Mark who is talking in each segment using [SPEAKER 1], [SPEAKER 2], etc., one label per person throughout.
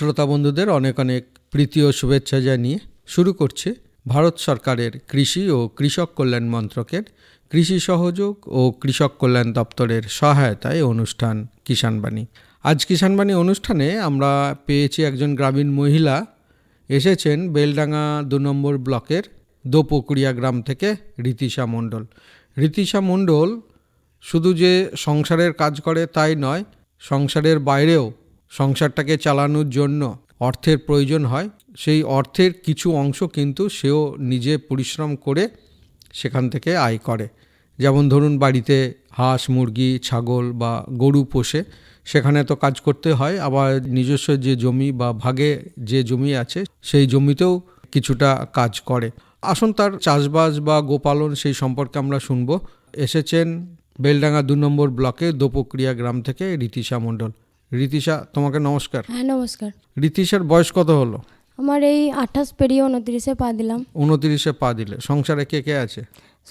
[SPEAKER 1] শ্রোতা বন্ধুদের অনেক অনেক প্রীতি ও শুভেচ্ছা জানিয়ে শুরু করছে ভারত সরকারের কৃষি ও কৃষক কল্যাণ মন্ত্রকের কৃষি সহযোগ ও কৃষক কল্যাণ দপ্তরের সহায়তায় অনুষ্ঠান কিষাণবাণী। আজ কিষাণবাণী অনুষ্ঠানে আমরা পেয়েছি একজন গ্রামীণ মহিলা। এসেছেন বেলডাঙ্গা দু নম্বর ব্লকের দোপকুড়িয়া গ্রাম থেকে রীতিশা মণ্ডল। রীতিশা মণ্ডল শুধু যে সংসারের কাজ করে তাই নয়, সংসারের বাইরেও সংসারটাকে চালানোর জন্য অর্থের প্রয়োজন হয়, সেই অর্থের কিছু অংশ কিন্তু সেও নিজে পরিশ্রম করে সেখান থেকে আয় করে। যেমন ধরুন, বাড়িতে হাঁস, মুরগি, ছাগল বা গরু পোষে, সেখানে তো কাজ করতে হয়, আবার নিজস্ব যে জমি বা ভাগে যে জমি আছে, সেই জমিতেও কিছুটা কাজ করে। আসুন, তার চাষবাস বা গোপালন সেই সম্পর্কে আমরা শুনব। এসেছেন বেলডাঙ্গা দু নম্বর ব্লকে দোপক্রিয়া গ্রাম থেকে রীতিশা মণ্ডল। রীতিশা তোমাকে নমস্কার।
[SPEAKER 2] হ্যাঁ নমস্কার।
[SPEAKER 1] রীতিশার বয়স কত হলো?
[SPEAKER 2] আমার এই আঠাশ পেরিয়ে উনত্রিশে পা দিলাম।
[SPEAKER 1] উনতিরিশে পা দিলে। সংসারে কে কে আছে?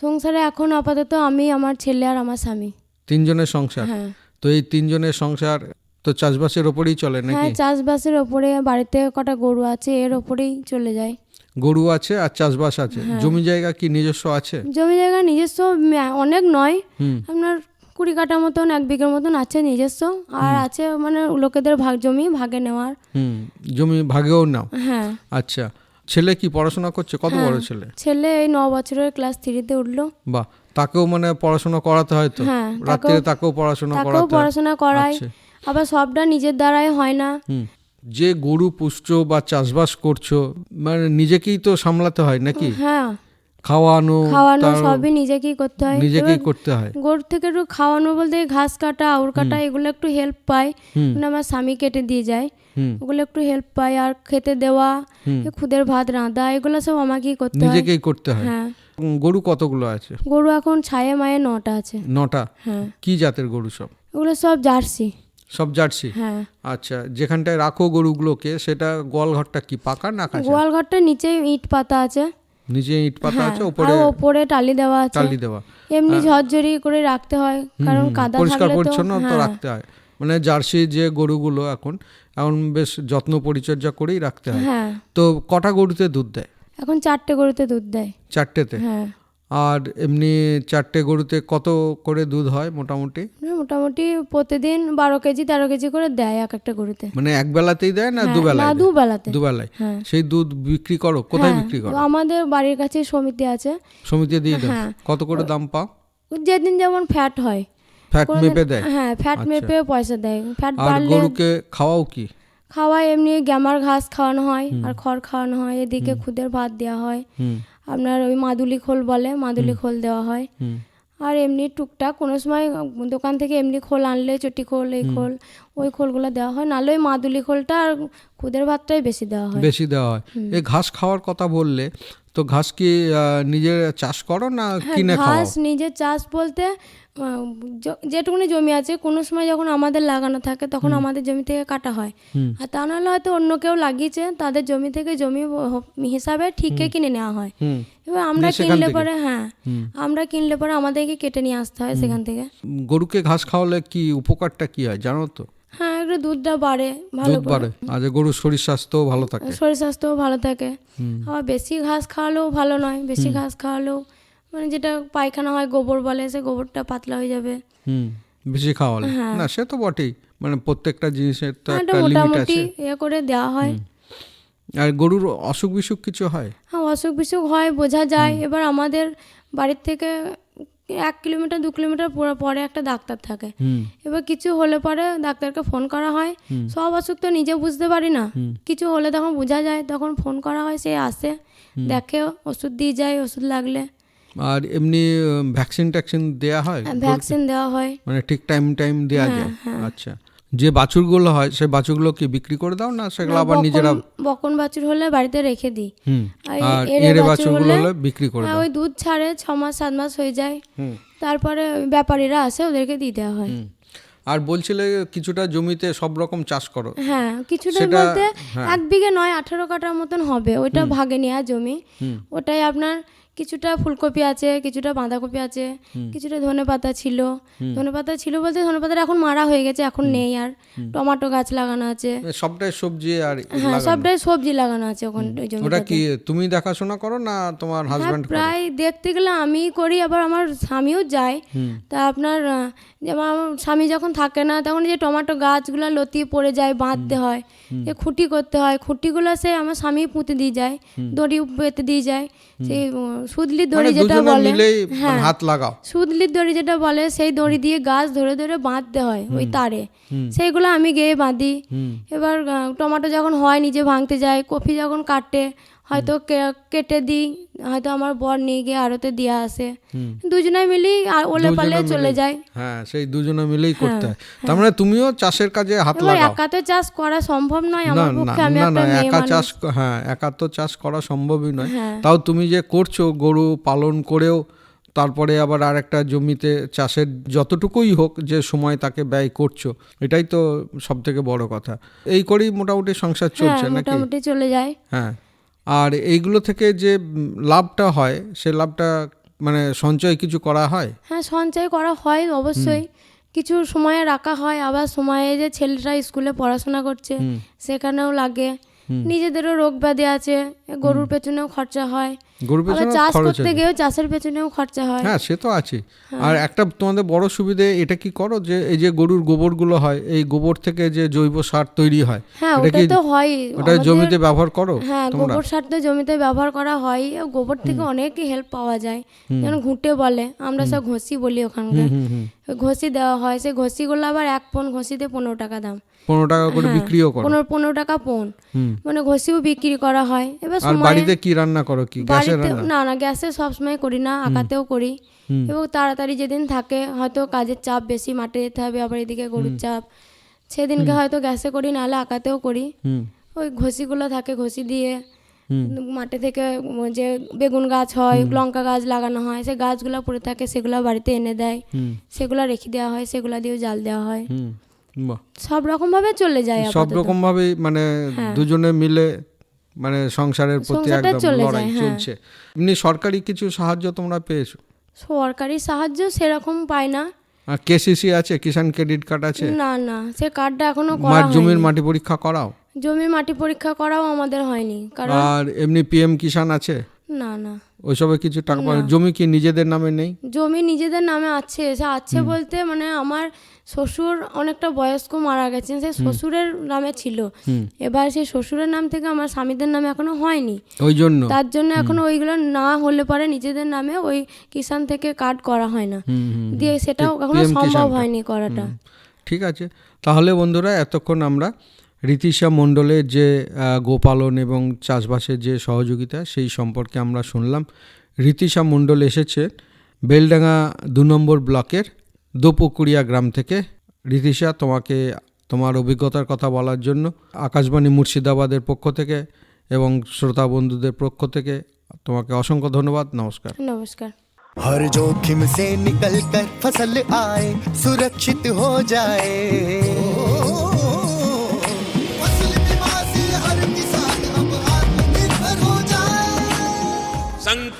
[SPEAKER 2] সংসারে এখন আপাতত আমি আমার ছেলে আর আমার স্বামী।
[SPEAKER 1] তিনজনের সংসার?
[SPEAKER 2] হ্যাঁ।
[SPEAKER 1] তো এই তিনজনের সংসার তো চাষবাসের ওপরেই চলে নাকি?
[SPEAKER 2] হ্যাঁ চাষবাসের ওপরে বাড়িতে কটা গরু আছে এর ওপরেই চলে যায়।
[SPEAKER 1] গরু আছে আর চাষবাস আছে।
[SPEAKER 2] হ্যাঁ।
[SPEAKER 1] জমি জায়গা কি নিজস্ব আছে?
[SPEAKER 2] জমি জায়গা নিজস্ব অনেক নয়। আপনার কুড়ি কাটা মতন এক বিঘের মতন আছে নিজস্ব আর আছে মানে লোকেদের ভাগ জমি ভাগে নেওয়ার।
[SPEAKER 1] জমি ভাগেও নাও।
[SPEAKER 2] হ্যাঁ।
[SPEAKER 1] আচ্ছা ছেলে কি পড়াশোনা করছে? কত
[SPEAKER 2] হ্যাঁ।
[SPEAKER 1] বড় ছেলে?
[SPEAKER 2] ছেলে এই ন বছরের ক্লাস থ্রিতে উঠল।
[SPEAKER 1] বাহ তাকেও মানে পড়াশোনা করাতে হয় তো?
[SPEAKER 2] হ্যাঁ
[SPEAKER 1] রাত্রে
[SPEAKER 2] তাকেও
[SPEAKER 1] পড়াশোনা করাতে
[SPEAKER 2] পড়াশোনা করায়।
[SPEAKER 1] আচ্ছা।
[SPEAKER 2] আবার সবটা নিজের দ্বারাই হয় না।
[SPEAKER 1] হুম যে গরু পুষছো বা চাষবাস করছ মানে নিজেকেই তো সামলাতে হয় নাকি?
[SPEAKER 2] হ্যাঁ
[SPEAKER 1] খাওয়ানো
[SPEAKER 2] খাওয়ানো সবই নিজেকেই করতে হয়।
[SPEAKER 1] নিজেকেই করতে হয়।
[SPEAKER 2] গরু থেকে একটু খাওয়ানো বলতে ঘাস কাটা আউর কাটা এগুলো একটু হেল্প পাই মানে আমার স্বামী কেটে দিয়ে যায়। ওগুলো একটু হেল্প পাই আর খেতে দেওয়া খুদের ভাত রাঁধা এগুলো সব আমাকেই করতে হয়।
[SPEAKER 1] নিজেকেই করতে হয়।
[SPEAKER 2] হ্যাঁ।
[SPEAKER 1] গরু কতগুলো আছে?
[SPEAKER 2] গরু এখন ছায়ে মায়ে নটা আছে।
[SPEAKER 1] নটা?
[SPEAKER 2] হ্যাঁ।
[SPEAKER 1] কি জাতের গরু সব?
[SPEAKER 2] ওগুলো সব জার্সি।
[SPEAKER 1] সব জার্সি?
[SPEAKER 2] হ্যাঁ।
[SPEAKER 1] আচ্ছা যেখানটায় রাখো গরুগুলোকে সেটা গোয়ালঘরটা কি পাকা না
[SPEAKER 2] গোয়াল ঘরটা নিচে ইট পাতা আছে।
[SPEAKER 1] নিচে ইট পাতা
[SPEAKER 2] হ্যাঁ
[SPEAKER 1] আছে উপরে
[SPEAKER 2] উপরে টালি দেওয়া আছে।
[SPEAKER 1] টালি দেওয়া।
[SPEAKER 2] এমনি ঝরঝরি করে রাখতে হয় কারণ কাদা
[SPEAKER 1] পরিষ্কার পরিচ্ছন্ন তো
[SPEAKER 2] হ্যাঁ।
[SPEAKER 1] রাখতে হয়। মানে জার্সি যে গরুগুলো এখন এখন বেশ যত্ন পরিচর্যা করেই রাখতে হয়।
[SPEAKER 2] হ্যাঁ।
[SPEAKER 1] তো কটা গরুতে দুধ দেয়?
[SPEAKER 2] এখন চারটে গরুতে দুধ দেয়।
[SPEAKER 1] চারটেতে?
[SPEAKER 2] হ্যাঁ।
[SPEAKER 1] আর এমনি চারটে গরুতে কত করে দুধ হয় মোটামুটি?
[SPEAKER 2] মানে মোটামুটি প্রতিদিন বারো কেজি তেরো কেজি করে দেয় এক একটা গরুতে।
[SPEAKER 1] মানে এক বেলাতেই দেয় না
[SPEAKER 2] হ্যাঁ,
[SPEAKER 1] দুবেলায়
[SPEAKER 2] না? দুবেলাতে।
[SPEAKER 1] দুবেলায়।
[SPEAKER 2] হ্যাঁ।
[SPEAKER 1] সেই দুধ বিক্রি করো? কোথায়
[SPEAKER 2] হ্যাঁ,
[SPEAKER 1] বিক্রি করো?
[SPEAKER 2] আমাদের বাড়ির কাছে সমিতি আছে।
[SPEAKER 1] সমিতি দিয়ে দাও।
[SPEAKER 2] হ্যাঁ।
[SPEAKER 1] কত করে দাম পাও?
[SPEAKER 2] যেদিন যেমন ফ্যাট হয়।
[SPEAKER 1] ফ্যাট মেপে দেয়?
[SPEAKER 2] হ্যাঁ ফ্যাট
[SPEAKER 1] আচ্ছা।
[SPEAKER 2] মেপে পয়সা দেয়। ফ্যাট
[SPEAKER 1] আর
[SPEAKER 2] বাড়লে
[SPEAKER 1] গরুকে খাওয়াও কি?
[SPEAKER 2] খাওয়ায় এমনি গ্যামার ঘাস খাওয়ানো হয় আর খড় খাওয়ানো হয় এদিকে খুদের ভাত দেওয়া হয়। আপনার ওই মাদুলি খোল বলে মাদুলি খোল দেওয়া হয়। আর এমনি টুকটাক কোনো সময় দোকান থেকে এমনি খোল আনলে চটি খোল এই খোল ওই খোলগুলো দেওয়া হয়। নাহলে ওই মাদুলি খোলটা আর খুদের ভাতটাই বেশি দেওয়া হয়।
[SPEAKER 1] বেশি দেওয়া হয়। এই ঘাস খাওয়ার কথা বললে তো ঘাস কি নিজের নিজে চাষ করো না
[SPEAKER 2] হ্যাঁ,
[SPEAKER 1] কিনে
[SPEAKER 2] ঘাস নিজের চাষ বলতে যেটুকুনি জমি আছে কোনো সময় যখন আমাদের লাগানো থাকে তখন আমাদের জমি থেকে কাটা হয়। আর তা নাহলে হয়তো অন্য কেউ লাগিয়েছে তাদের জমি থেকে জমি হিসাবে ঠিকই কিনে নেওয়া হয়। এবার আমরা কিনলে পরে হ্যাঁ আমরা কিনলে পরে আমাদেরকে কেটে নিয়ে আসতে হয় সেখান থেকে।
[SPEAKER 1] গরুকে ঘাস খাওয়ালে কি উপকারটা কি হয় জানো তো?
[SPEAKER 2] হ্যাঁ একটু দুধটা বাড়ে ভালো
[SPEAKER 1] বাড়ে। আর গরুর শরীর স্বাস্থ্যও ভালো থাকে।
[SPEAKER 2] শরীর স্বাস্থ্যও ভালো থাকে। আবার বেশি ঘাস খাওয়ালেও ভালো নয় বেশি ঘাস খাওয়ালেও মানে যেটা পায়খানা হয় গোবর বলে সে গোবরটা পাতলা হয়ে যাবে।
[SPEAKER 1] হুম বেশি খাওয়ালে
[SPEAKER 2] হ্যাঁ।
[SPEAKER 1] না সে তো বটেই। মানে প্রত্যেকটা জিনিসের তো
[SPEAKER 2] হ্যাঁ,
[SPEAKER 1] একটা লিমিট
[SPEAKER 2] মোটামুটি
[SPEAKER 1] আছে
[SPEAKER 2] ইয়ে করে দেওয়া হয়।
[SPEAKER 1] আর গরুর অসুখ বিসুখ কিছু হয়?
[SPEAKER 2] হ্যাঁ অসুখ বিসুখ হয় বোঝা যায়। এবার আমাদের বাড়ির থেকে এক কিলোমিটার দু কিলোমিটার পুরো পরে একটা ডাক্তার থাকে। এবার কিছু হলে পরে ডাক্তারকে ফোন করা হয়। সব অসুখ তো নিজে বুঝতে পারি না। কিছু হলে তখন বোঝা যায়। তখন ফোন করা হয় সে আসে দেখে ওষুধ দিয়ে যায় ওষুধ লাগলে।
[SPEAKER 1] আর এমনি ভ্যাকসিন ট্যাকসিন দেওয়া হয়?
[SPEAKER 2] ভ্যাকসিন দেওয়া হয়।
[SPEAKER 1] মানে ঠিক টাইম টাইম দেওয়া
[SPEAKER 2] হ্যাঁ,
[SPEAKER 1] যায়? আচ্ছা। যে বাছুরগুলো হয় সেই বাছুরগুলো কি বিক্রি করে দাও না সেগুলো আবার নিজেরা
[SPEAKER 2] বকন বাছুর হলে বাড়িতে রেখে দিই। আর বাছুর
[SPEAKER 1] বাছুরগুলো
[SPEAKER 2] হলে-
[SPEAKER 1] বিক্রি করে
[SPEAKER 2] হ্যাঁ
[SPEAKER 1] দাও।
[SPEAKER 2] ওই দুধ ছাড়ে ছ মাস সাত মাস হয়ে যায়।
[SPEAKER 1] হুম।
[SPEAKER 2] তারপরে ব্যাপারীরা আসে ওদেরকে দিয়ে দেওয়া হয়।
[SPEAKER 1] আর বলছিলে কিছুটা জমিতে সব রকম চাষ করো।
[SPEAKER 2] হ্যাঁ কিছুটা বলতে
[SPEAKER 1] হ্যাঁ।
[SPEAKER 2] এক বিঘে নয় আঠারো কাঠার মতন হবে। ওইটা ভাগে নেওয়া জমি। ওটাই আপনার কিছুটা ফুলকপি আছে কিছুটা বাঁধাকপি আছে কিছুটা ধনে পাতা ছিল। ধনে পাতা ছিল বলতে ধনে পাতাটা এখন মারা হয়ে গেছে এখন নেই আর। টমেটো গাছ লাগানো আছে।
[SPEAKER 1] সবটাই সবজি আর
[SPEAKER 2] হ্যাঁ সবটাই সবজি লাগানো আছে ওখানে
[SPEAKER 1] ওটা কি তুমি দেখাশোনা করো না তোমার
[SPEAKER 2] হ্যাঁ
[SPEAKER 1] হাজবেন্ড
[SPEAKER 2] প্রায় দেখতে গেলে আমিই করি আবার আমার স্বামীও যায়। তা আপনার যেমন আমার স্বামী যখন থাকে না তখন যে টমেটো গাছগুলো লতিয়ে পড়ে যায় বাঁধতে হয় যে খুঁটি করতে হয়। খুঁটিগুলো সে আমার স্বামী পুঁতে দিয়ে যায় দড়ি পেতে দিয়ে যায়। সেই সুদলির দড়ি
[SPEAKER 1] মানে
[SPEAKER 2] যেটা বলে হ্যাঁ
[SPEAKER 1] হাত লাগাও।
[SPEAKER 2] সুদলির দড়ি যেটা বলে সেই দড়ি দিয়ে গাছ ধরে ধরে বাঁধতে হয় ওই তারে। সেইগুলো আমি গেয়ে বাঁধি। এবার টমেটো যখন হয় নিজে ভাঙতে যায় কফি যখন কাটে হয়তো কে- কেটে দিই হয়তো আমার বর নিয়ে গিয়ে আড়তে দিয়ে আসে। দুজনে মিলেই আর ওলে পালে চলে যায়।
[SPEAKER 1] হ্যাঁ সেই দুজনে মিলেই করতে হয়। তার মানে তুমিও চাষের কাজে হাত লাগাও।
[SPEAKER 2] একা তো চাষ করা সম্ভব নয় আমার পক্ষে আমি
[SPEAKER 1] না
[SPEAKER 2] একটা মেয়ে
[SPEAKER 1] একা চাষ হ্যাঁ একা তো চাষ করা সম্ভবই নয়।
[SPEAKER 2] হ্যাঁ।
[SPEAKER 1] তাও তুমি যে করছ গরু পালন করেও তারপরে আবার আর একটা জমিতে চাষের যতটুকুই হোক যে সময় তাকে ব্যয় করছ এটাই তো সব থেকে বড় কথা। এই করেই মোটামুটি সংসার
[SPEAKER 2] হ্যাঁ
[SPEAKER 1] চলছে নাকি?
[SPEAKER 2] মোটামুটি চলে যায়।
[SPEAKER 1] হ্যাঁ। আর এইগুলো থেকে যে লাভটা হয় সে লাভটা মানে সঞ্চয় কিছু করা হয়?
[SPEAKER 2] হ্যাঁ সঞ্চয় করা হয় অবশ্যই। কিছু সময়ে রাখা হয় আবার সময়ে যে ছেলেরা স্কুলে পড়াশোনা করছে সেখানেও লাগে। নিজেদেরও রোগ ব্যাধি আছে গরুর পেছনেও খরচা হয়।
[SPEAKER 1] গরু পেছনে
[SPEAKER 2] চাষ করতে গিয়েও চাষের পেছনেও খরচা হয়।
[SPEAKER 1] হ্যাঁ সে তো আছে। আর একটা তোমাদের বড় সুবিধে এটা কি করো যে এই যে গরুর গোবরগুলো হয় এই গোবর থেকে যে জৈব সার তৈরি হয়
[SPEAKER 2] হ্যাঁ
[SPEAKER 1] এটা
[SPEAKER 2] ওটা
[SPEAKER 1] কি
[SPEAKER 2] তো হয়।
[SPEAKER 1] ওটা জমিতে ব্যবহার করো
[SPEAKER 2] হ্যাঁ গোবর সার তো জমিতে ব্যবহার করা হয় গোবর থেকে অনেক হেল্প পাওয়া যায়। যেমন ঘুঁটে বলে আমরা সব ঘষি বলি ওখানকার। ঘষি দেওয়া হয় সেই ঘষিগুলো আবার এক পন ঘষিতে পনেরো টাকা দাম।
[SPEAKER 1] পনেরো টাকা করে
[SPEAKER 2] হ্যাঁ,
[SPEAKER 1] বিক্রিও করো।
[SPEAKER 2] পনেরো পনেরো টাকা পন। মানে ঘষিও বিক্রি করা হয়। এবার
[SPEAKER 1] বাড়িতে কি রান্না করো কি?
[SPEAKER 2] বাড়িতে না না গ্যাসে সবসময় করি না আঁকাতেও করি। এবং তাড়াতাড়ি যেদিন থাকে হয়তো কাজের চাপ বেশি মাঠে যেতে হবে আবার এদিকে গরুর চাপ। সেদিনকে হয়তো গ্যাসে করি নাহলে আঁকাতেও করি। ওই ঘষিগুলো থাকে ঘষি দিয়ে মাঠে থেকে যে বেগুন গাছ হয় লঙ্কা গাছ লাগানো হয় সে গাছগুলো পড়ে থাকে সেগুলো বাড়িতে এনে দেয়। সেগুলো রেখে দেওয়া হয় সেগুলো দিয়েও জাল দেওয়া হয়। সব রকম ভাবে চলে যায়
[SPEAKER 1] সব রকম ভাবেই মানে
[SPEAKER 2] হ্যাঁ।
[SPEAKER 1] দুজনে মিলে মানে সংসারের প্রতি একদম লড়াই
[SPEAKER 2] হ্যাঁ।
[SPEAKER 1] চলছে। এমনি সরকারি কিছু সাহায্য তোমরা পেয়েছ?
[SPEAKER 2] সরকারি সাহায্য সেরকম পায় না।
[SPEAKER 1] আর কেসিসি আছে? কিষাণ ক্রেডিট কার্ড আছে?
[SPEAKER 2] না না সে কার্ডটা
[SPEAKER 1] এখনও
[SPEAKER 2] করা হয়নি জমির
[SPEAKER 1] মাটি পরীক্ষা করাও?
[SPEAKER 2] জমির মাটি পরীক্ষা করাও আমাদের হয়নি কারণ
[SPEAKER 1] আর এমনি পিএম কিষাণ আছে?
[SPEAKER 2] না না।
[SPEAKER 1] ওইসবে কিছু টাকা পয়সা জমি কি নিজেদের নামে নেই?
[SPEAKER 2] জমি নিজেদের নামে আছে সে আছে বলতে মানে আমার শ্বশুর অনেকটা বয়স্ক মারা গেছেন সেই শ্বশুরের নামে ছিল। এবার সেই শ্বশুরের নাম থেকে আমার স্বামীদের নামে এখনও হয়নি।
[SPEAKER 1] ওই জন্য?
[SPEAKER 2] তার জন্য এখনও ওইগুলো না হলে পরে নিজেদের নামে ওই কিষান থেকে কার্ড করা হয় না। দিয়ে সেটাও
[SPEAKER 1] এখনও
[SPEAKER 2] সম্ভব হয়নি করাটা।
[SPEAKER 1] ঠিক আছে। তাহলে বন্ধুরা এতক্ষণ আমরা রীতিশা মণ্ডলের যে আহ, গোপালন এবং চাষবাসের যে সহযোগিতা সেই সম্পর্কে আমরা শুনলাম রীতিশা মণ্ডল এসেছে বেলডাঙ্গা দু নম্বর ব্লকের দোপুকুড়িয়া গ্রাম থেকে রীতিশা তোমাকে তোমার অভিজ্ঞতার কথা বলার জন্য আকাশবাণী মুর্শিদাবাদের পক্ষ থেকে এবং শ্রোতা বন্ধুদের পক্ষ থেকে তোমাকে অসংখ্য ধন্যবাদ নমস্কার
[SPEAKER 2] নমস্কার
[SPEAKER 3] हर जोखिम से निकल कर फसल आए सुरक्षित हो जाए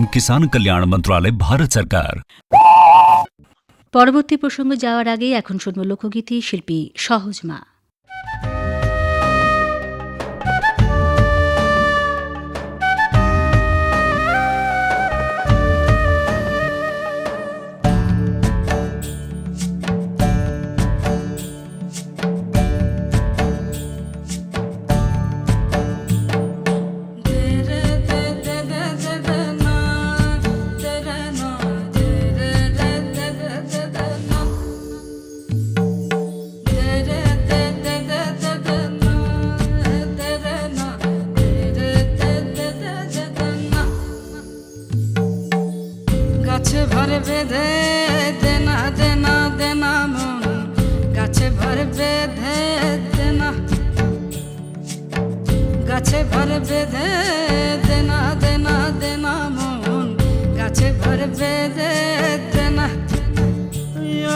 [SPEAKER 4] এবং কিষাণ কল্যাণ মন্ত্রণালয় ভারত সরকার
[SPEAKER 5] পরবর্তী প্রসঙ্গ যাওয়ার আগে এখন শুনব লোকগীতি শিল্পী সহজ মা।
[SPEAKER 6] বেঁধে দেনা দেনা দেনা মন। গাছে ভরে বেঁধে দেনা। গাছে ভরে বেঁধে দেনা দেনা দেনা মন। গাছে ভরে বেঁধে দেনা।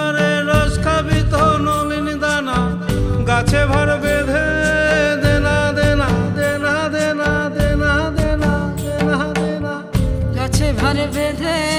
[SPEAKER 7] আরে রস খাবি তো নলিন দানা। গাছে ভর বেঁধে দেনা দেনা দেনা দেনা দেনা দেনা দেনা দেনা।
[SPEAKER 6] গাছে ভরে বেঁধে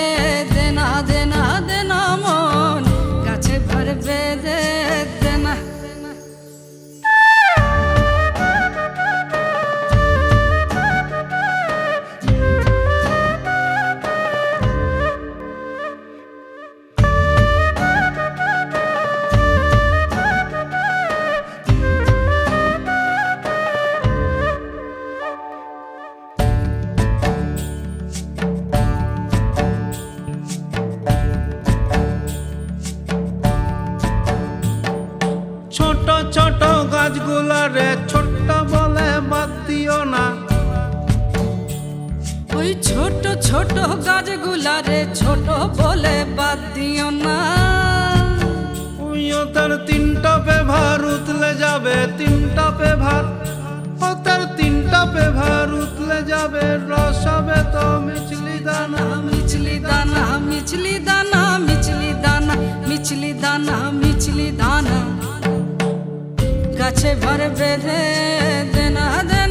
[SPEAKER 6] গাছগুলা রে ছোট বলে বাদ দিও না।
[SPEAKER 7] উইও তার তিনটা পেভার উতলে যাবে তিনটা পেভার ও তার তিনটা পেভার উতলে যাবে রস হবে তো মিছলি দানা।
[SPEAKER 6] মিছলি দানা মিছলি দানা মিছলি দানা মিছলি দানা মিছলি দানা। গাছে ভরে বেঁধে দেনা দেনা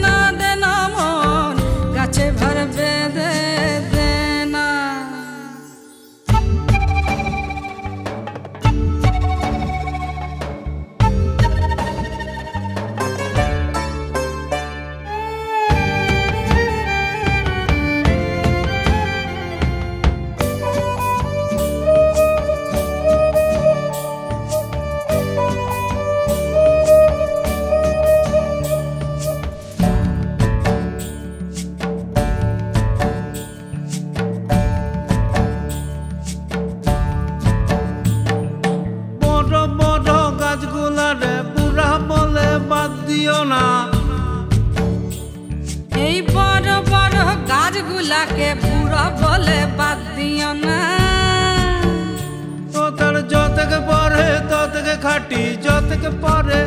[SPEAKER 7] খাটি যতকে পরে,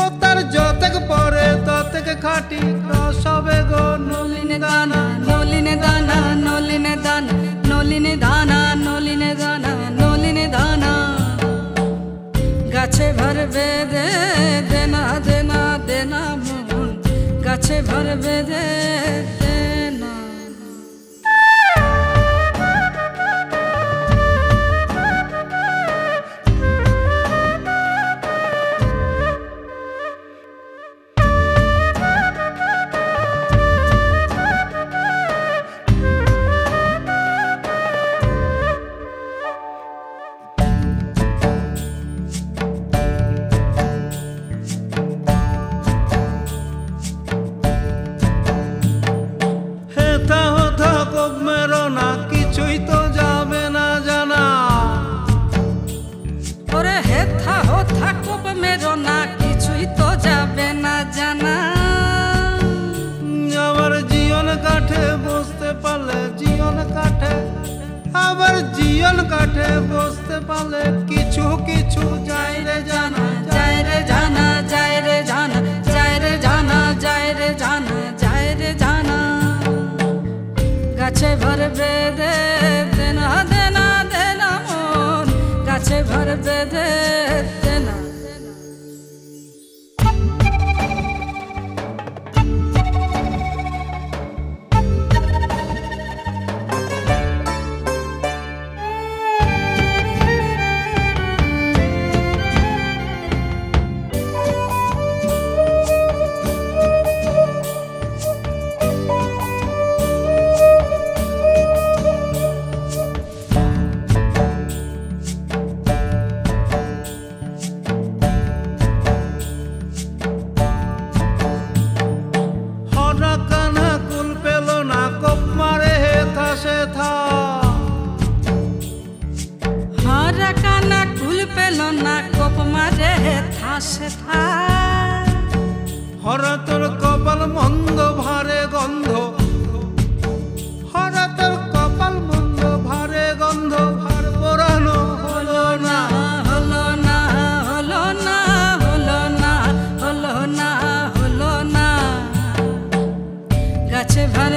[SPEAKER 7] ও তার যতকে পরে ততকে খাটি। রস হবে গো
[SPEAKER 6] নলিনে দানা নলিনে দানা নলিনে দানা নলিনে দানা নলিনে দানা নলিনে দানা। গাছে ভর বেঁধে দেনা দেনা দেনা মন, গাছে ভর বেঁধে
[SPEAKER 8] জিয়ন কাঠে বসতে পারলে কিছু কিছু যাইরে জানা
[SPEAKER 6] যাইরে জানা যাইরে জানা যাইরে জানা, যায় রে জানা যাইরে জানা। গাছে ভর বেঁধে দেনা দেনা দেনা মন, গাছে ভর বেঁধে দেনা।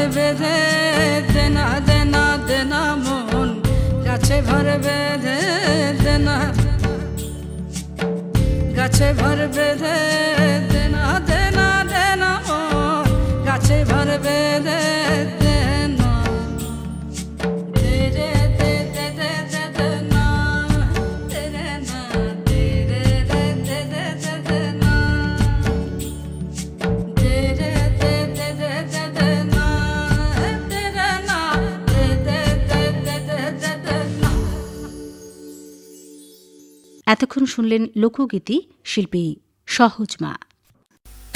[SPEAKER 8] ভরে
[SPEAKER 6] বেঁধে দেনা দেনা দেনা মন। গাছে ভরে বেঁধে দেনা। গাছে ভর বেঁধে দেনা
[SPEAKER 5] এতক্ষণ শুনলেন লোকগীতি শিল্পী সহজ মা।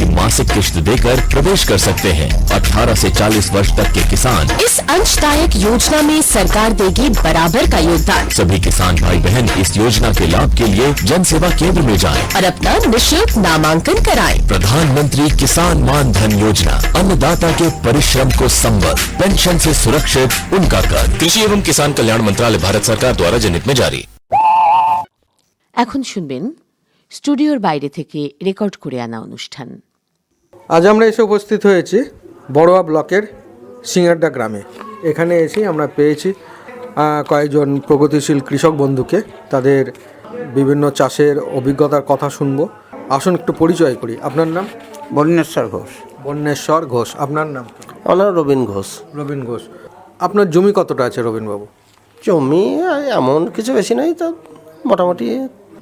[SPEAKER 9] की मासिक किश्त देकर प्रवेश कर सकते हैं 18 से 40 वर्ष तक के किसान
[SPEAKER 10] इस अंशदायक योजना में सरकार देगी बराबर का योगदान
[SPEAKER 9] सभी किसान भाई बहन इस योजना के लाभ के लिए जन सेवा केंद्र में जाएं।
[SPEAKER 10] और अपना निशुल्क नामांकन कराएं।
[SPEAKER 9] प्रधानमंत्री किसान मान धन योजना अन्नदाता के परिश्रम को संबल पेंशन से सुरक्षित उनका कर कृषि एवं किसान कल्याण मंत्रालय भारत सरकार द्वारा जनहित में जारी
[SPEAKER 10] এখন শুনবেন স্টুডিওর বাইরে থেকে রেকর্ড করে আনা অনুষ্ঠান
[SPEAKER 1] আজ আমরা এসে উপস্থিত হয়েছি বড়োয়া ব্লকের সিঙ্গারডা গ্রামে। এখানে এসেই আমরা পেয়েছি কয়েকজন প্রগতিশীল কৃষক বন্ধুকে। তাদের বিভিন্ন চাষের অভিজ্ঞতার কথা শুনব। আসুন একটু পরিচয় করি। আপনার নাম?
[SPEAKER 8] বর্ণেশ্বর ঘোষ।
[SPEAKER 1] বন্যেশ্বর ঘোষ। আপনার নাম?
[SPEAKER 8] আমার রবীন ঘোষ।
[SPEAKER 1] রবীন ঘোষ। আপনার জমি কতটা আছে রবীনবাবু
[SPEAKER 8] জমি এমন কিছু বেশি নয় তো মোটামুটি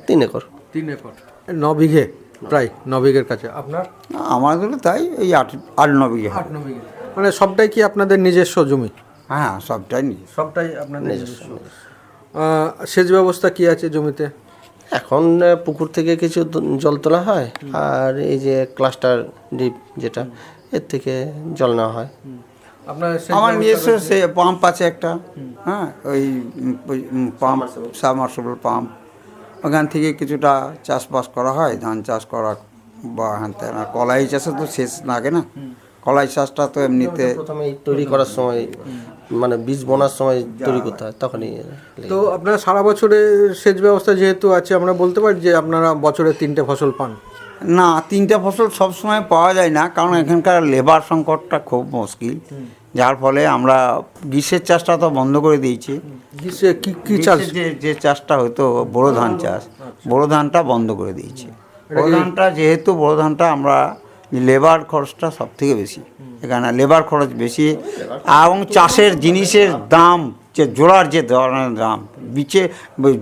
[SPEAKER 8] তিন একর।
[SPEAKER 1] তিন একর। ন বিঘে? প্রায় ন বিঘের কাছে। আপনার?
[SPEAKER 8] আমাদের তাই এই আট আট ন বিঘে
[SPEAKER 1] আট ন বিঘে মানে সবটাই কি আপনাদের নিজস্ব জমি?
[SPEAKER 8] হ্যাঁ সবটাই নিয়ে
[SPEAKER 1] সবটাই আপনাদের নিজস্ব। সেচ ব্যবস্থা কি আছে জমিতে?
[SPEAKER 8] এখন পুকুর থেকে কিছু জল তোলা হয় আর এই যে ক্লাস্টার ডিপ যেটা এর থেকে জল নেওয়া হয়।
[SPEAKER 1] আপনার
[SPEAKER 11] আমার নিজস্ব সে পাম্প আছে একটা হ্যাঁ ওই ওই, পাম্প সাবমার্সিবল পাম্প। ওখান থেকে কিছুটা চাষবাস করা হয় ধান চাষ করা বা হ্যান। কলাই চাষে তো শেষ লাগে না। কলাই চাষটা তো এমনিতে
[SPEAKER 8] প্রথমে তৈরি করার সময় মানে বীজ বোনার সময় তৈরি করতে হয় তখনই
[SPEAKER 1] তো আপনারা সারা বছরে সেচ ব্যবস্থা যেহেতু আছে আমরা বলতে পারি যে আপনারা বছরে তিনটে ফসল পান?
[SPEAKER 11] না তিনটে ফসল সব সময় পাওয়া যায় না কারণ এখানকার লেবার সংকটটা খুব মুশকিল। যার ফলে আমরা গ্রীষ্মের চাষটা তো বন্ধ করে দিয়েছি।
[SPEAKER 1] গ্রীষ্মে কি কি চাষ?
[SPEAKER 11] যে যে চাষটা হতো বোরো ধান চাষ বোরো ধানটা বন্ধ করে দিয়েছি। বোরো ধানটা যেহেতু বোরো ধানটা আমরা লেবার খরচটা সব থেকে বেশি। এখানে লেবার খরচ বেশি। এবং চাষের জিনিসের দাম যে জোড়ার যে ধরনের দাম বিচে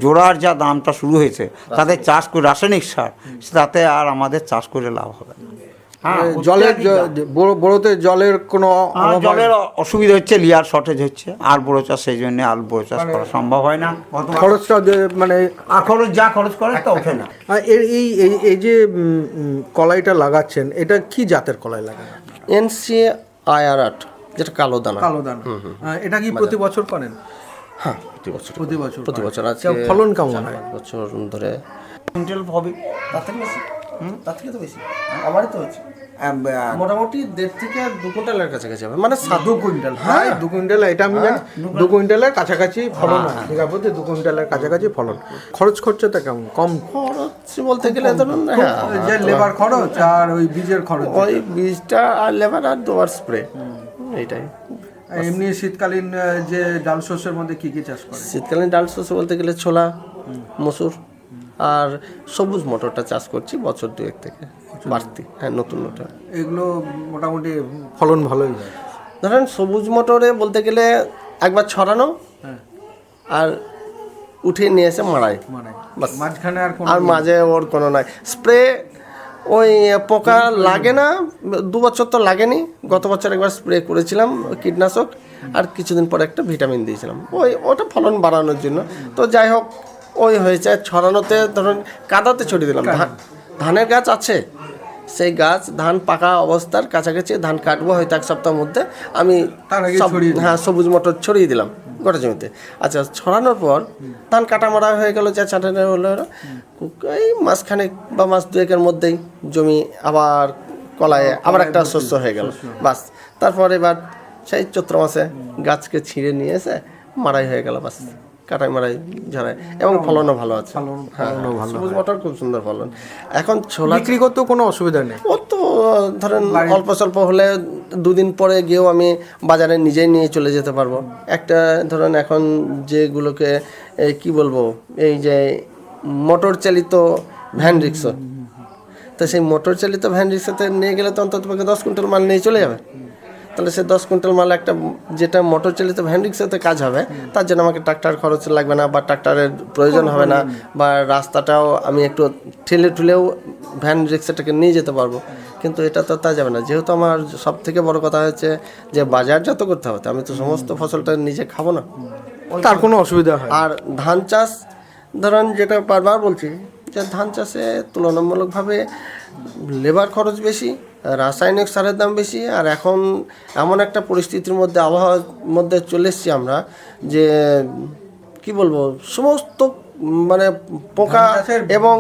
[SPEAKER 11] জোড়ার যা দামটা শুরু হয়েছে তাতে চাষ করে রাসায়নিক সার তাতে আর আমাদের চাষ করে লাভ হবে না।
[SPEAKER 1] জলের জ- বড় বড়তে জলের কোনো হয়?
[SPEAKER 11] জলের অসুবিধা হচ্ছে লিয়ার শর্টেজ হচ্ছে। আর বড় চাষ সেই জন্য আর বড় চাষ করা সম্ভব হয় না।
[SPEAKER 1] খরচটা মানে
[SPEAKER 11] আর খরচ যা খরচ করে তা ওঠে না।
[SPEAKER 1] এর এই এই- যে কলাইটা লাগাচ্ছেন এটা কি জাতের কলাই লাগান?
[SPEAKER 8] এনসি আইআর আট যেটা কালো দানা।
[SPEAKER 1] কালো দানা। এটা কি প্রতি বছর করেন?
[SPEAKER 8] হ্যাঁ প্রতি বছর
[SPEAKER 1] প্রতি বছর
[SPEAKER 8] প্রতি বছর আছে।
[SPEAKER 1] ফলন কেমন হয়?
[SPEAKER 8] বছর ধরে।
[SPEAKER 11] কুইন্টাল হবে।
[SPEAKER 8] তার থেকে বেশি তার থেকে তো বেশি। আমারই তো হচ্ছে। মোটামুটি দেড় থেকে দু কুইন্টালের কাছাকাছি হবে। মানে
[SPEAKER 1] দু কুইন্টাল হ্যাঁ। দু কুইন্টাল এটা আমি জানি। দু কুইন্টালের কাছাকাছি ফলন হয়। বিঘা প্রতি দু কুইন্টালের কাছাকাছি ফলন। খরচ খরচাটা কেমন? কম?
[SPEAKER 8] খরচ বলতে গেলে ধরুন হ্যাঁ।
[SPEAKER 1] যে লেবার খরচ আর ওই বীজের খরচ।
[SPEAKER 8] ওই বীজটা আর লেবার আর দুবার স্প্রে এইটাই।
[SPEAKER 1] এমনি শীতকালীন যে ডাল শস্যের মধ্যে কি কি চাষ করে
[SPEAKER 8] শীতকালীন ডাল শস্য বলতে গেলে ছোলা মসুর। আর সবুজ মটরটা চাষ করছি বছর দুয়েক থেকে। বাড়তি হ্যাঁ নতুন মটর
[SPEAKER 1] এগুলো মোটামুটি ফলন ভালোই হয়।
[SPEAKER 8] ধরেন সবুজ মটরে বলতে গেলে একবার ছড়ানো আর উঠিয়ে নিয়ে এসে মারাই
[SPEAKER 1] মাঝখানে আর
[SPEAKER 8] আর মাঝে ওর কোনো নাই। স্প্রে ওই পোকা লাগে না দু বছর তো লাগেনি। গত বছর একবার স্প্রে করেছিলাম ওই কীটনাশক। আর কিছুদিন পরে একটা ভিটামিন দিয়েছিলাম। ওই ওটা ফলন বাড়ানোর জন্য। তো যাই হোক ওই হয়েছে ছড়ানোতে ধরুন কাদাতে ছড়িয়ে দিলাম। ধান ধানের গাছ আছে। সেই গাছ ধান পাকা অবস্থার কাছাকাছি ধান কাটবো হয়তো এক সপ্তাহের মধ্যে। আমি। হ্যাঁ সবুজ মটর ছড়িয়ে দিলাম গোটা জমিতে। আচ্ছা ছড়ানোর পর ধান কাটা মারা হয়ে গেল যা ছাটানো হলো হলো, এই মাসখানেক বা মাস দুয়েকের মধ্যেই জমি আবার কলায় আবার একটা শস্য হয়ে গেল। বাস তারপর এবার সেই চৈত্র মাসে গাছকে ছিঁড়ে নিয়ে এসে মারাই হয়ে গেল বাস। কাটাই মারাই ঝরাই এবং ফলনও ভালো আছে। হ্যাঁ সবুজ মটর খুব সুন্দর ফলন। এখন ছোলা
[SPEAKER 1] বিক্রি করতেও কোনো অসুবিধা নেই?
[SPEAKER 8] ও তো ধরেন অল্প স্বল্প হলে দুদিন পরে গিয়েও আমি বাজারে নিজেই নিয়ে চলে যেতে পারব। একটা ধরেন এখন যেগুলোকে কি বলব এই যে মোটর চালিত ভ্যান রিক্সা। তো সেই মোটর চালিত ভ্যান রিক্সাতে নিয়ে গেলে তো অন্তত পক্ষে দশ কুইন্টাল মাল নিয়ে চলে যাবে। তাহলে সে দশ কুইন্টাল মাল একটা যেটা মোটর চালিত ভ্যান রিক্সাতে কাজ হবে তার জন্য আমাকে ট্রাক্টর খরচ লাগবে না বা ট্রাক্টরের প্রয়োজন হবে না বা রাস্তাটাও আমি একটু ঠেলে ঠুলেও ভ্যান রিক্সাটাকে নিয়ে যেতে পারব। কিন্তু এটা তো তা যাবে না। যেহেতু আমার সব থেকে বড় কথা হচ্ছে যে বাজারজাত করতে হবে আমি তো সমস্ত ফসলটা নিজে খাব না।
[SPEAKER 1] তার কোনো অসুবিধা হয়
[SPEAKER 8] আর ধান চাষ ধরেন যেটা বারবার বলছি যে ধান চাষে তুলনামূলকভাবে লেবার খরচ বেশি রাসায়নিক সারের দাম বেশি আর এখন এমন একটা পরিস্থিতির মধ্যে আবহাওয়ার মধ্যে চলে এসেছি আমরা যে কি বলব সমস্ত মানে পোকা এবং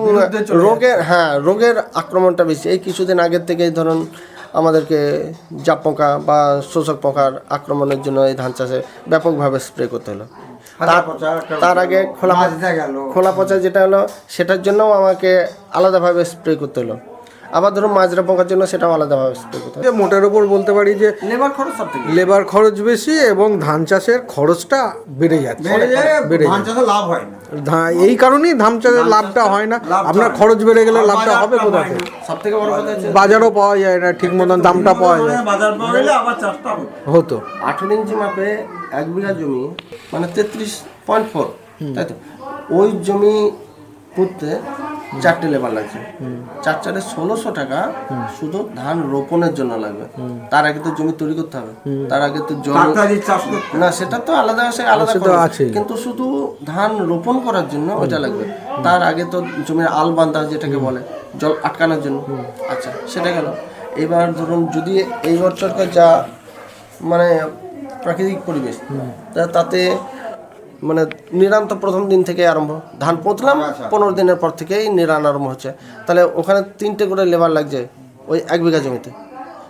[SPEAKER 8] রোগের হ্যাঁ রোগের আক্রমণটা বেশি। এই কিছুদিন আগের থেকেই ধরুন আমাদেরকে জাপ পোকা বা শোষক পোকার আক্রমণের জন্য এই ধান চাষে ব্যাপকভাবে স্প্রে করতে হলো। তার- আগে খোলা। খোলা পচা যেটা হলো সেটার জন্যও আমাকে আলাদাভাবে স্প্রে করতে হলো। আবার ধরুন মাজরা পোকার জন্য সেটাও আলাদা ব্যবস্থা করতে
[SPEAKER 1] যে মোটের ওপর বলতে পারি যে
[SPEAKER 8] লেবার খরচ সব থেকে
[SPEAKER 1] লেবার খরচ বেশি এবং ধান চাষের খরচটা বেড়ে যাচ্ছে। বেড়ে
[SPEAKER 11] ধান
[SPEAKER 1] যাচ্ছে।
[SPEAKER 11] চাষে লাভ হয় না।
[SPEAKER 1] এই কারণেই ধান চাষের লাভটা হয় না। আপনার খরচ বেড়ে গেলে লাভটা হবে কোথা থেকে।
[SPEAKER 8] সব থেকে বড় কথা হচ্ছে
[SPEAKER 1] বাজারও পাওয়া যায় না ঠিক মতন দামটা পাওয়া যায়।
[SPEAKER 11] বাজার পাওয়া গেলে আবার চাষটা হবে।
[SPEAKER 1] হতো।
[SPEAKER 8] আঠেরো ইঞ্চি মাপে এক বিঘা জমি মানে তেত্রিশ পয়েন্ট ফোর তাই তো? ওই জমি করতে চারটে লেবার লাগছে। চার চারে ষোলোশো টাকা শুধু ধান রোপণের জন্য লাগবে। তার আগে তো জমি তৈরি করতে হবে। তার আগে তো
[SPEAKER 11] করতে
[SPEAKER 8] না সেটা তো আলাদা সে আলাদা।
[SPEAKER 1] আছেই।
[SPEAKER 8] কিন্তু শুধু ধান রোপণ করার জন্য ওইটা লাগবে। তার আগে তো জমির আল বান্ধা যেটাকে বলে জল আটকানোর জন্য। আচ্ছা সেটা গেল। এবার ধরুন যদি এই বছরকার যা মানে প্রাকৃতিক পরিবেশ তা তাতে মানে নিরান তো প্রথম দিন থেকে আরম্ভ। ধান পুঁতলাম পনেরো দিনের পর থেকেই নিরান আরম্ভ হচ্ছে। তাহলে ওখানে তিনটে করে লেবার লাগছে ওই এক বিঘা জমিতে।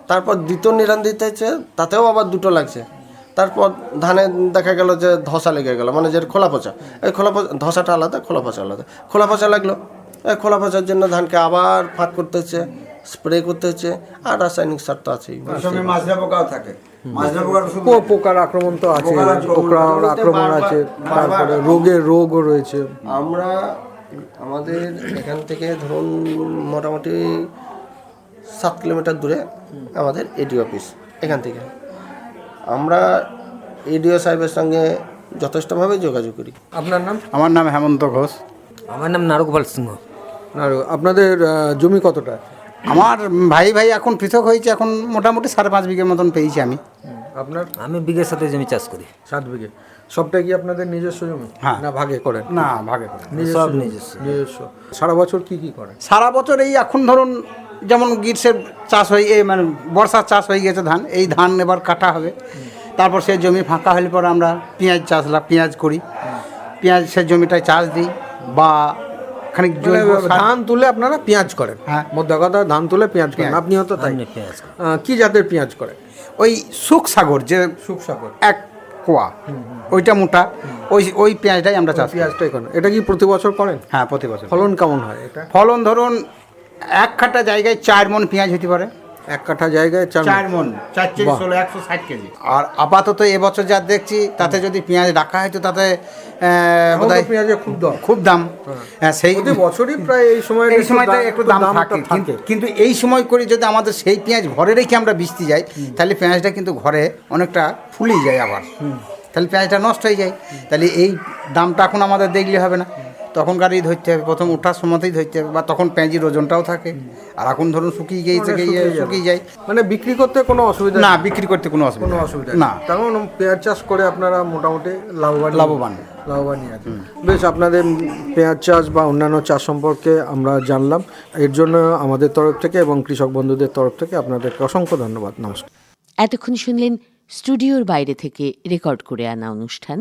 [SPEAKER 8] তারপর দ্বিতীয় নিরান দিতে হচ্ছে তাতেও আবার দুটো লাগছে। তারপর ধানে দেখা গেল যে ধসা লেগে গেল মানে যে খোলা পচা। এই খোলা পচা ধসাটা আলাদা খোলা পচা আলাদা। খোলা পচা লাগল। এই খোলা পচার জন্য ধানকে আবার ফাঁক করতে হচ্ছে স্প্রে করতে হচ্ছে আর রাসায়নিক সার তো আছেই।
[SPEAKER 11] থাকে। পোকার
[SPEAKER 1] পোকার আক্রমণ তো আছে
[SPEAKER 11] পোকার আক্রমণ-
[SPEAKER 1] আছে তারপরে রোগের রোগও রয়েছে।
[SPEAKER 8] আমরা আমাদের এখান থেকে ধরুন মোটামুটি সাত কিলোমিটার দূরে আমাদের এডিও অফিস এখান থেকে। আমরা এডিও সাহেবের সঙ্গে যথেষ্টভাবে যোগাযোগ করি।
[SPEAKER 1] আপনার নাম?
[SPEAKER 12] আমার নাম হেমন্ত ঘোষ।
[SPEAKER 13] আমার নাম নারগোপাল সিংহ।
[SPEAKER 1] আর আপনাদের জমি কতটা?
[SPEAKER 12] আমার ভাই ভাই এখন পৃথক হয়েছে এখন মোটামুটি সাড়ে পাঁচ বিঘের মতন পেয়েছি আমি।
[SPEAKER 1] আপনার?
[SPEAKER 13] আমি বিঘের সাথে জমি চাষ করি।
[SPEAKER 1] সাত বিঘে। সবটা কি আপনাদের নিজস্ব জমি?
[SPEAKER 12] হ্যাঁ।
[SPEAKER 1] না ভাগে করেন?
[SPEAKER 12] না ভাগে করে
[SPEAKER 13] সব নিজস্ব।
[SPEAKER 1] নিজস্ব। সারা বছর কি কি করেন?
[SPEAKER 12] সারা বছর এই এখন ধরুন যেমন গ্রীষ্মের চাষ হয়ে এই মানে বর্ষার চাষ হয়ে গেছে ধান এই ধান এবার কাটা হবে। তারপর সেই জমি ফাঁকা হলে পরে আমরা পেঁয়াজ চাষ পেঁয়াজ করি। পেঁয়াজ সেই জমিটায় চাষ দিই বা খানিক
[SPEAKER 1] ধান তুলে আপনারা পেঁয়াজ করেন।
[SPEAKER 12] হ্যাঁ।
[SPEAKER 1] মধ্যে কথা ধান তুলে পেঁয়াজ করেন। আপনি হয়তো তাই। কি জাতের পেঁয়াজ করে?
[SPEAKER 12] ওই সুখ সাগর যে
[SPEAKER 1] সুখসাগর।
[SPEAKER 12] এক কোয়া ওইটা মোটা। ওই ওই পেঁয়াজটাই আমরা চাষ।
[SPEAKER 1] পেঁয়াজটাই করেন। এটা কি প্রতি বছর করেন?
[SPEAKER 12] হ্যাঁ প্রতি বছর।
[SPEAKER 1] ফলন কেমন হয় এটা?
[SPEAKER 12] ফলন ধরুন এক খাটা জায়গায় চার মন পেঁয়াজ হতে পারে।
[SPEAKER 1] এক কাঠা জায়গায় চার
[SPEAKER 12] মন। চার কেজি ষোলো একশো ষাট কেজি। আর আপাতত এবছর যা দেখছি তাতে যদি পেঁয়াজ রাখা তাতে
[SPEAKER 1] এখন তো
[SPEAKER 12] বোধহয়
[SPEAKER 1] পেঁয়াজের খুব দাম।
[SPEAKER 12] খুব দাম। হ্যাঁ। সেই
[SPEAKER 1] প্রতি বছরই প্রায় এই সময়
[SPEAKER 12] এই সময়টা একটু দাম থাকে। কিন্তু এই সময় করে যদি আমাদের সেই পেঁয়াজ ঘরে রেখে আমরা বিচতে যাই তাহলে পেঁয়াজটা কিন্তু ঘরে অনেকটা ফুলেই যায় আবার। তাহলে পেঁয়াজটা নষ্ট হয়ে যায়। তাহলে এই দামটা এখন আমাদের দেখলে হবে না। তখনকারই ধরতে হবে প্রথম ওঠার সময়তেই ধরতে হবে বা তখন পেঁয়াজির ওজনটাও থাকে। আর এখন ধরুন শুকিয়ে গিয়েছে গিয়ে শুকিয়ে যায়।
[SPEAKER 1] মানে বিক্রি করতে কোনো অসুবিধা
[SPEAKER 12] না বিক্রি করতে কোনো অসুবিধা
[SPEAKER 1] কোনো অসুবিধা
[SPEAKER 12] না।
[SPEAKER 1] তেমন মানে পেঁয়াজ চাষ করে আপনারা মোটামুটি লাভবান?
[SPEAKER 12] লাভবান।
[SPEAKER 1] লাভবানই বেশ আপনাদের পেঁয়াজ চাষ বা অন্যান্য চাষ সম্পর্কে আমরা জানলাম। এর জন্য আমাদের তরফ থেকে এবং কৃষক বন্ধুদের তরফ থেকে আপনাদেরকে অসংখ্য ধন্যবাদ। নমস্কার।
[SPEAKER 14] এতক্ষণ শুনলেন স্টুডিওর বাইরে থেকে রেকর্ড করে আনা অনুষ্ঠান।